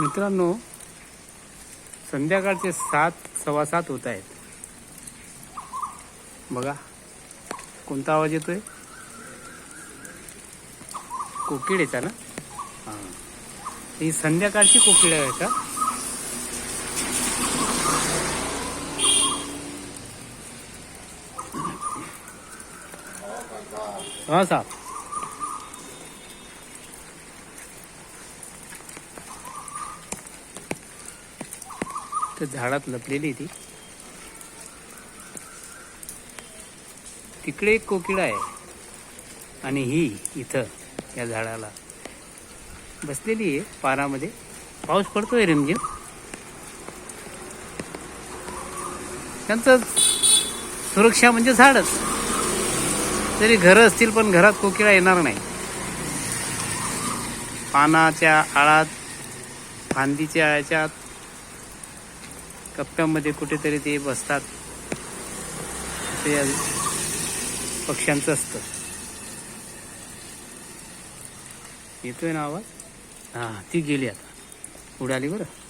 मित्रांनो संध्याकाळचे सात सव्वा सात होत आहेत. बघा कोणता आवाज येतोय? येता ना? हां. ही संध्याकाळची कोकिळ आहे का? हा साहेब. तर झाडात लपलेली ती. तिकडे एक कोकिळा आहे. आणि ही इथं या झाडाला. बसलेली आहे पारामध्ये पाऊस पडतोय रिमझिम. त्यांचं सुरक्षा म्हणजे झाडच. तरी घरं असतील पण घरात कोकिळा येणार नाही. पानाच्या आळात फांदीच्या याच्यात कप्प्यामध्ये कुठेतरी ते बसतात. ते पक्ष्यांचं असतं. येतोय ना आवाज? हां ती गेली आता. उडाली बरं.